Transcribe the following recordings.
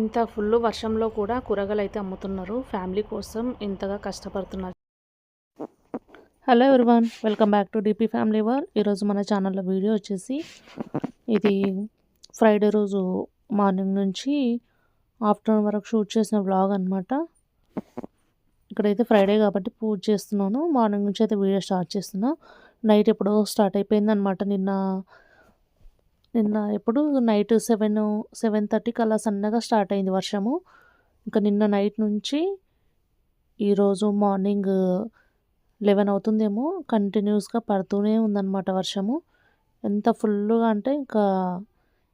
ఇంత ఫుల్ వర్షంలో కూడా కూరగాయలు అయితే అమ్ముతున్నారు. ఫ్యామిలీ కోసం ఇంతగా కష్టపడుతున్నారు. Hello everyone welcome back to DP family wall ఈరోజు మన ఛానల్లో వీడియో వచ్చేసి ఇది ఫ్రైడే రోజు మార్నింగ్ నుంచి ఆఫ్టర్నూన్ వరకు షూట్ చేసిన వ్లాగ్ అనమాట ఇక్కడైతే ఫ్రైడే కాబట్టి పూజ చేస్తున్నాను. మార్నింగ్ నుంచి అయితే వీడియో స్టార్ట్ చేస్తున్నా. నైట్ ఎప్పుడో స్టార్ట్ అయిపోయింది అనమాట నిన్న నిన్న ఎప్పుడు నైట్ సెవెన్ సెవెన్ థర్టీకి అలా సన్నగా స్టార్ట్ అయింది వర్షము. ఇంకా నిన్న నైట్ నుంచి ఈరోజు మార్నింగ్ లెవెన్ అవుతుందేమో కంటిన్యూస్గా పడుతూనే ఉందన్నమాట వర్షము. ఎంత ఫుల్గా అంటే ఇంకా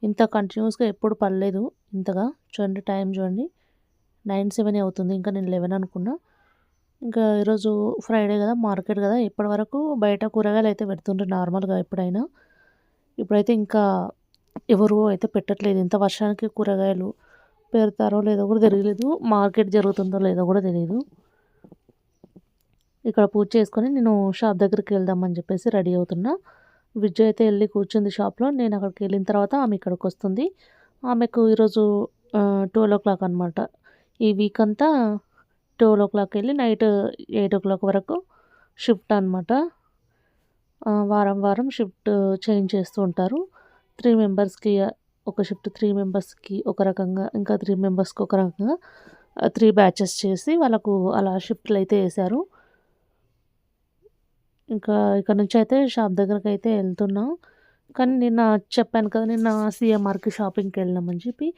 ఇంత కంటిన్యూస్గా ఎప్పుడు పడలేదు ఇంతగా. చూడండి టైం చూడండి. నైన్ సెవెన్ అవుతుంది ఇంకా నేను లెవెన్ అనుకున్నా. ఇంకా ఈరోజు ఫ్రైడే కదా మార్కెట్ కదా. ఇప్పటి వరకు బయట కూరగాయలు అయితే పెడుతుండ్రు నార్మల్గా ఎప్పుడైనా. ఇప్పుడైతే ఇంకా ఎవరు అయితే పెట్టట్లేదు ఇంత వర్షానికి కూరగాయలు పెడతారో లేదో కూడా తెలియలేదు మార్కెట్ జరుగుతుందో లేదో కూడా తెలియదు. ఇక్కడ పూజ చేసుకొని నేను షాప్ దగ్గరికి వెళ్దామని చెప్పేసి రెడీ అవుతున్నా. విజయ్ అయితే వెళ్ళి కూర్చుంది షాప్లో నేను అక్కడికి వెళ్ళిన తర్వాత ఆమె ఇక్కడికి వస్తుంది. ఆమెకు ఈరోజు ట్వెల్వ్ ఓ క్లాక్ అనమాట ఈ వీక్ అంతా ట్వెల్వ్ ఓ క్లాక్ వెళ్ళి నైట్ ఎయిట్ ఓ క్లాక్ వరకు షిఫ్ట్ అనమాట వారం వారం షిఫ్ట్ చేంజ్ చేస్తూ ఉంటారు. త్రీ మెంబర్స్కి ఒక షిఫ్ట్ త్రీ మెంబర్స్కి ఒక రకంగా ఇంకా త్రీ మెంబర్స్కి ఒక రకంగా త్రీ బ్యాచెస్ చేసి వాళ్ళకు అలా షిఫ్ట్లు అయితే వేశారు. ఇంకా ఇక్కడ నుంచి అయితే షాప్ దగ్గరకు అయితే వెళ్తున్నాం. కానీ నిన్న చెప్పాను కదా నిన్న సిఎంఆర్కి షాపింగ్కి వెళ్ళామని చెప్పి.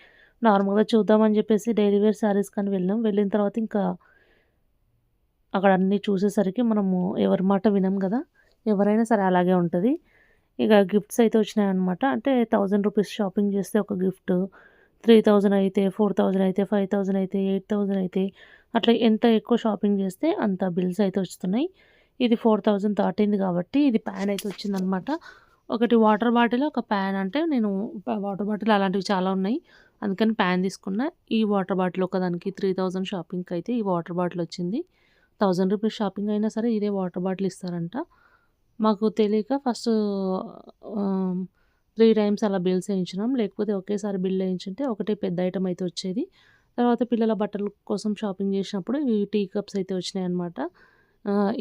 నార్మల్గా చూద్దామని చెప్పేసి డైలీ వేర్ శారీస్ కానీ వెళ్ళాం వెళ్ళిన తర్వాత ఇంకా అక్కడ అన్నీ చూసేసరికి మనము ఎవరి మాట వినాం కదా. ఎవరైనా సరే అలాగే ఉంటుంది. ఇక గిఫ్ట్స్ అయితే వచ్చినాయన్నమాట. అంటే థౌజండ్ రూపీస్ షాపింగ్ చేస్తే ఒక గిఫ్ట్ త్రీ థౌజండ్ అయితే ఫోర్ థౌజండ్ అయితే ఫైవ్ థౌజండ్ అయితే ఎయిట్ థౌజండ్ అయితే అట్లా ఎంత ఎక్కువ షాపింగ్ చేస్తే అంత బిల్స్ అయితే వస్తున్నాయి. ఇది ఫోర్ థౌజండ్ దాటింది కాబట్టి ఇది ప్యాన్ అయితే వచ్చిందనమాట ఒకటి వాటర్ బాటిల్ ఒక ప్యాన్ అంటే నేను వాటర్ బాటిల్ అలాంటివి చాలా ఉన్నాయి. అందుకని ప్యాన్ తీసుకున్నా. ఈ వాటర్ బాటిల్ ఒకదానికి త్రీ థౌజండ్ షాపింగ్కి అయితే ఈ వాటర్ బాటిల్ వచ్చింది. థౌజండ్ రూపీస్ షాపింగ్ అయినా సరే ఇదే వాటర్ బాటిల్ ఇస్తారంట. మాకు తెలియక ఫస్ట్ త్రీ టైమ్స్ అలా బిల్స్ వేయించినాం. లేకపోతే ఒకేసారి బిల్ వేయించుంటే ఒకటే పెద్ద ఐటమ్ అయితే వచ్చేది. తర్వాత పిల్లల బట్టల కోసం షాపింగ్ చేసినప్పుడు ఈ టీ కప్స్ అయితే వచ్చినాయి అనమాట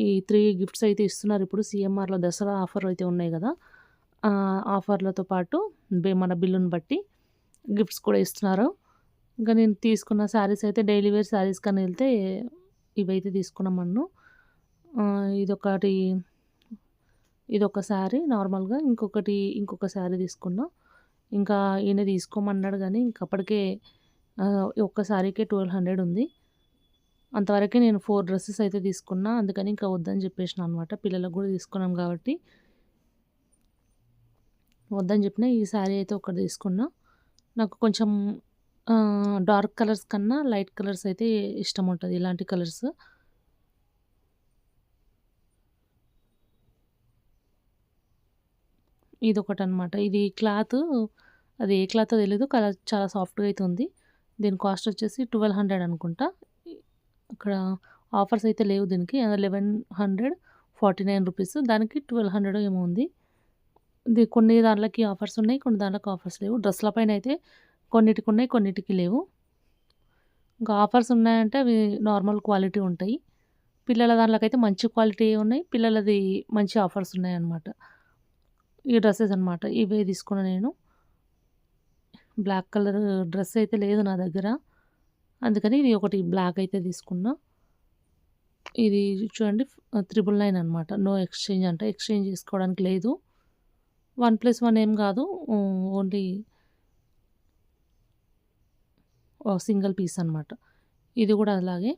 ఈ త్రీ గిఫ్ట్స్ అయితే ఇస్తున్నారు. ఇప్పుడు సిఎంఆర్లో దసరా ఆఫర్ అయితే ఉన్నాయి కదా. ఆఫర్లతో పాటు మన బిల్లుని బట్టి గిఫ్ట్స్ కూడా ఇస్తున్నారు. ఇంకా నేను తీసుకున్న శారీస్ అయితే డైలీ వేర్ శారీస్ కానీ వెళ్తే ఇవైతే తీసుకున్నాం మన్ను ఇదొకటి ఇదొక శారీ నార్మల్గా ఇంకొకటి ఇంకొక శారీ తీసుకున్నా. ఇంకా ఈయన తీసుకోమన్నాడు కానీ ఇంకప్పటికే ఒక్క శారీకే ట్వెల్వ్ హండ్రెడ్ ఉంది. అంతవరకే నేను ఫోర్ డ్రెస్సెస్ అయితే తీసుకున్నా. అందుకని ఇంకా వద్దని చెప్పేసిన అనమాట పిల్లలకు కూడా తీసుకున్నాం కాబట్టి. వద్దని చెప్పిన ఈ శారీ అయితే ఒకటి తీసుకున్నా. నాకు కొంచెం డార్క్ కలర్స్ కన్నా లైట్ కలర్స్ అయితే ఇష్టం ఉంటుంది ఇలాంటి కలర్స్. ఇది ఒకటి అనమాట ఇది క్లాత్ అది ఏ క్లాత్ తెలీదు కలర్ చాలా సాఫ్ట్గా అయితే ఉంది దీని కాస్ట్ వచ్చేసి ట్వెల్వ్ హండ్రెడ్ అనుకుంటా. ఇక్కడ ఆఫర్స్ అయితే లేవు దీనికి. Eleven hundred forty nine rupees. దానికి ట్వెల్వ్ హండ్రెడ్ ఏమో ఉంది. ఇది కొన్ని దాంట్లోకి ఆఫర్స్ ఉన్నాయి కొన్ని దాంట్లోకి ఆఫర్స్ లేవు. డ్రెస్ల పైన అయితే కొన్నిటికి ఉన్నాయి కొన్నిటికి లేవు. ఇంకా ఆఫర్స్ ఉన్నాయంటే అవి నార్మల్ క్వాలిటీ ఉంటాయి. పిల్లల దాంట్లోకి అయితే మంచి క్వాలిటీ ఉన్నాయి పిల్లలది మంచి ఆఫర్స్ ఉన్నాయి అన్నమాట ఈ డ్రెస్సెస్ అనమాట ఇవే తీసుకున్నా నేను. బ్లాక్ కలర్ డ్రెస్ అయితే లేదు నా దగ్గర. అందుకని ఇది ఒకటి బ్లాక్ అయితే తీసుకున్నా. ఇది చూడండి త్రిబుల్ నైన్ అనమాట నో ఎక్స్చేంజ్ అంట. ఎక్స్చేంజ్ చేసుకోవడానికి లేదు. వన్ ప్లస్ వన్ ఏం కాదు. ఓన్లీ సింగిల్ పీస్ అనమాట ఇది కూడా అలాగే.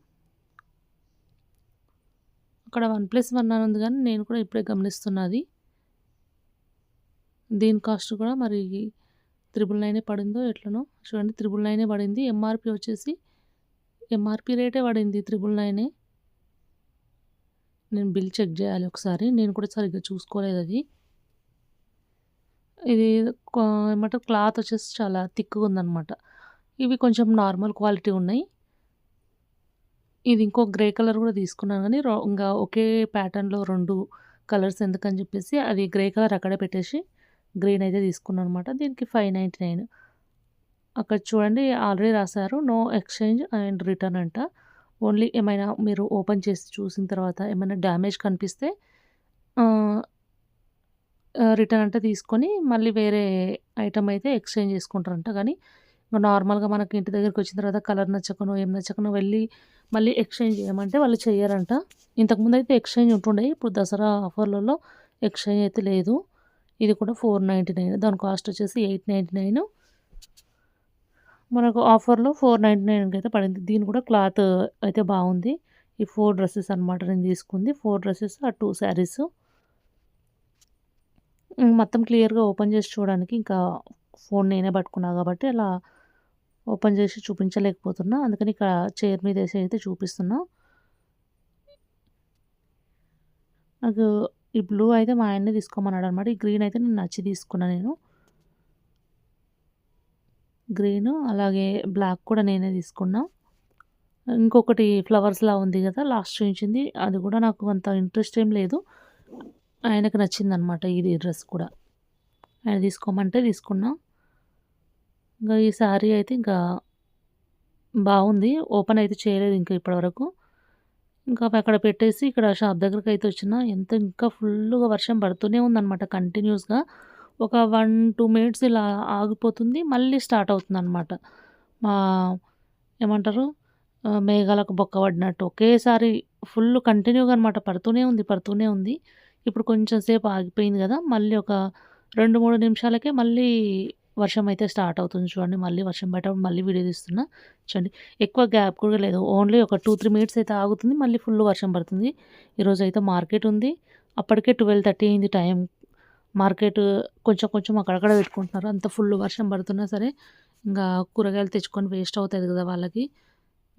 అక్కడ వన్ ప్లస్ వన్ అని ఉంది కానీ నేను కూడా ఇప్పుడే గమనిస్తున్నది దీని కాస్ట్ కూడా మరి త్రిబుల్ నైనే పడిందో ఎట్లనో చూడండి త్రిబుల్ నైనే పడింది. ఎంఆర్పి వచ్చేసి ఎంఆర్పి రేటే పడింది త్రిబుల్ నైనే. నేను బిల్ చెక్ చేయాలి ఒకసారి నేను కూడా సరిగ్గా చూసుకోలేదు అది. ఇది ఏమంటే క్లాత్ వచ్చేసి చాలా థిక్గా ఉందన్నమాట. ఇవి కొంచెం నార్మల్ క్వాలిటీ ఉన్నాయి. ఇది ఇంకో గ్రే కలర్ కూడా తీసుకున్నాను కానీ ఇంకా ఒకే ప్యాటర్న్లో రెండు కలర్స్ ఎందుకని చెప్పేసి అది గ్రే కలర్ అక్కడే పెట్టేసి గ్రీన్ అయితే తీసుకున్నాను అనమాట దీనికి ఫైవ్ నైంటీ నైన్. అక్కడ చూడండి ఆల్రెడీ రాశారు నో ఎక్స్చేంజ్ అండ్ రిటర్న్ అంట. ఓన్లీ ఏమైనా మీరు ఓపెన్ చేసి చూసిన తర్వాత ఏమైనా డ్యామేజ్ కనిపిస్తే రిటర్న్ అంటే తీసుకొని మళ్ళీ వేరే ఐటమ్ అయితే ఎక్స్చేంజ్ చేసుకుంటారంట. కానీ ఇంకా నార్మల్గా మనకి ఇంటి దగ్గరికి వచ్చిన తర్వాత కలర్ నచ్చకనో ఏం నచ్చకనో వెళ్ళి మళ్ళీ ఎక్స్చేంజ్ చేయమంటే వాళ్ళు చేయరంట ఇంతకుముందు అయితే ఎక్స్చేంజ్ ఉంటుండే ఇప్పుడు దసరా ఆఫర్లలో ఎక్స్చేంజ్ అయితే లేదు. ఇది కూడా ఫోర్ నైంటీ నైన్ దాని కాస్ట్ వచ్చేసి ఎయిట్ నైంటీ నైన్ మనకు ఆఫర్లో ఫోర్ నైంటీ నైన్కి అయితే పడింది. దీని కూడా క్లాత్ అయితే బాగుంది. ఈ ఫోర్ డ్రెస్సెస్ అనమాట నేను తీసుకుంది. ఫోర్ డ్రెస్సెస్ ఆ టూ శారీస్ మొత్తం క్లియర్గా ఓపెన్ చేసి చూడడానికి ఇంకా ఫోన్ నేనే పట్టుకున్నా కాబట్టి అలా ఓపెన్ చేసి చూపించలేకపోతున్నా. అందుకని ఇక్కడ చైర్ మీద వేసి అయితే చూపిస్తున్నా. నాకు ఈ బ్లూ అయితే మా ఆయన్ని తీసుకోమన్నాడు అనమాట ఈ గ్రీన్ అయితే నేను నచ్చి తీసుకున్నా నేను. గ్రీన్ అలాగే బ్లాక్ కూడా నేనే తీసుకున్నా. ఇంకొకటి ఫ్లవర్స్లా ఉంది కదా లాస్ట్ చూపించింది. అది కూడా నాకు అంత ఇంట్రెస్ట్ ఏం లేదు. ఆయనకు నచ్చిందనమాట ఇది డ్రెస్ కూడా. ఆయన తీసుకోమంటే తీసుకున్నా. ఇంకా ఈ శారీ అయితే ఇంకా బాగుంది. ఓపెన్ అయితే చేయలేదు ఇంకా ఇప్పటివరకు. ఇంకా అక్కడ పెట్టేసి ఇక్కడ షాప్ దగ్గరికి అయితే వచ్చిన ఎంత ఇంకా ఫుల్గా వర్షం పడుతూనే ఉందన్నమాట కంటిన్యూస్గా. ఒక వన్ టూ మినిట్స్ ఇలా ఆగిపోతుంది మళ్ళీ స్టార్ట్ అవుతుంది అనమాట మా ఏమంటారు? మేఘాలకు బొక్క పడినట్టు. ఒకేసారి ఫుల్ కంటిన్యూగా అనమాట పడుతూనే ఉంది పడుతూనే ఉంది. ఇప్పుడు కొంచెం సేపు ఆగిపోయింది కదా మళ్ళీ ఒక రెండు మూడు నిమిషాలకే మళ్ళీ వర్షం అయితే స్టార్ట్ అవుతుంది చూడండి. మళ్ళీ వర్షం పడేటప్పుడు మళ్ళీ వీడియో తీస్తున్నా. చూడండి. ఎక్కువ గ్యాప్ కూడా లేదు. ఓన్లీ ఒక టూ త్రీ మినిట్స్ అయితే ఆగుతుంది. మళ్ళీ ఫుల్ వర్షం పడుతుంది. ఈరోజు అయితే మార్కెట్ ఉంది. అప్పటికే ట్వెల్వ్ థర్టీ అయింది టైం మార్కెట్ కొంచెం కొంచెం అక్కడక్కడ పెట్టుకుంటున్నారు. అంత ఫుల్ వర్షం పడుతున్నా సరే ఇంకా కూరగాయలు తెచ్చుకొని వేస్ట్ అవుతుంది కదా వాళ్ళకి.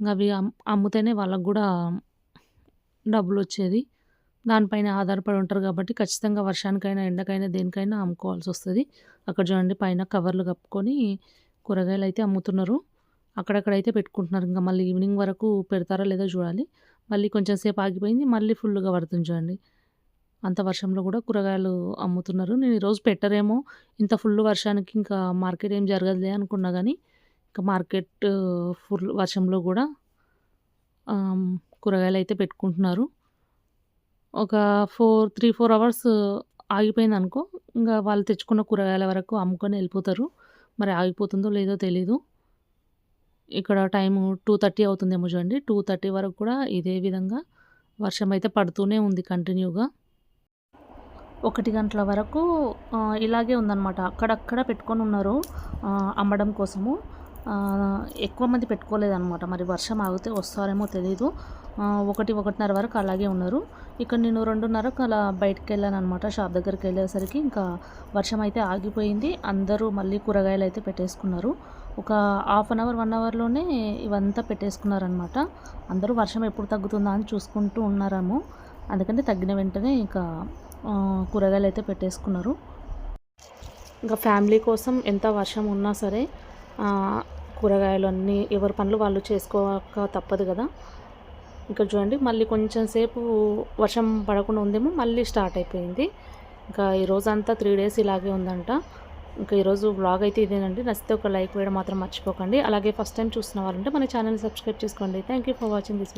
ఇంకా అవి అమ్ముతేనే వాళ్ళకు కూడా డబ్బులు వచ్చేది. దానిపైన ఆధారపడి ఉంటారు కాబట్టి ఖచ్చితంగా వర్షానికైనా ఎండకైనా దేనికైనా అమ్ముకోవాల్సి వస్తుంది. అక్కడ చూడండి పైన కవర్లు కప్పుకొని కూరగాయలు అయితే అమ్ముతున్నారు. అక్కడక్కడైతే పెట్టుకుంటున్నారు. ఇంకా మళ్ళీ ఈవినింగ్ వరకు పెడతారా లేదో చూడాలి. మళ్ళీ కొంచెం సేపు ఆగిపోయింది మళ్ళీ ఫుల్గా పడుతుంది చూడండి. అంత వర్షంలో కూడా కూరగాయలు అమ్ముతున్నారు. నేను ఈరోజు పెట్టరేమో ఇంత ఫుల్ వర్షానికి ఇంకా మార్కెట్ ఏం జరగదులే అనుకున్నా కానీ ఇంకా మార్కెట్ ఫుల్ వర్షంలో కూడా కూరగాయలు అయితే పెట్టుకుంటున్నారు. ఒక ఫోర్ త్రీ ఫోర్ అవర్స్ ఆగిపోయింది అనుకో ఇంకా వాళ్ళు తెచ్చుకున్న కూరగాయల వరకు అమ్ముకొని వెళ్ళిపోతారు. మరి ఆగిపోతుందో లేదో తెలీదు. ఇక్కడ టైము టూ థర్టీ అవుతుందేమో చూడండి. టూ థర్టీ వరకు కూడా ఇదే విధంగా వర్షం అయితే పడుతూనే ఉంది కంటిన్యూగా. ఒకటి గంటల వరకు ఇలాగే ఉందన్నమాట. అక్కడక్కడ పెట్టుకొని ఉన్నారు అమ్మడం కోసము. ఎక్కువ మంది పెట్టుకోలేదన్నమాట. మరి వర్షం ఆగితే వస్తారేమో తెలీదు. ఒకటి ఒకటిన్నర వరకు అలాగే ఉన్నారు. ఇక్కడ నేను రెండున్నరకు అలా బయటకు వెళ్ళాను అనమాట షాప్ దగ్గరికి వెళ్ళేసరికి. ఇంకా వర్షం అయితే ఆగిపోయింది. అందరూ మళ్ళీ కూరగాయలు అయితే పెట్టేసుకున్నారు. ఒక హాఫ్ అన్ అవర్ వన్ అవర్లోనే ఇవంతా పెట్టేసుకున్నారనమాట అందరూ వర్షం ఎప్పుడు తగ్గుతుందా అని చూసుకుంటూ ఉన్నారేమో. అందుకని తగ్గిన వెంటనే ఇంకా కూరగాయలు అయితే పెట్టేసుకున్నారు. ఇంకా ఫ్యామిలీ కోసం ఎంత వర్షం ఉన్నా సరే కూరగాయలు అన్నీ ఎవరి పనులు వాళ్ళు చేసుకోక తప్పదు కదా. ఇంకా చూడండి మళ్ళీ కొంచెం సేపు వర్షం పడకుండా ఉందేమో మళ్ళీ స్టార్ట్ అయిపోయింది. ఇంకా ఈరోజు అంతా త్రీ డేస్ ఇలాగే ఉందంట. ఇంకా ఈరోజు బ్లాగ్ అయితే ఇదేనండి. నచ్చితే ఒక లైక్ వేయడం మాత్రం మర్చిపోకండి. అలాగే ఫస్ట్ టైం చూసిన వాళ్ళంటే మన ఛానల్ సబ్స్క్రైబ్ చేసుకోండి. Thank for watching this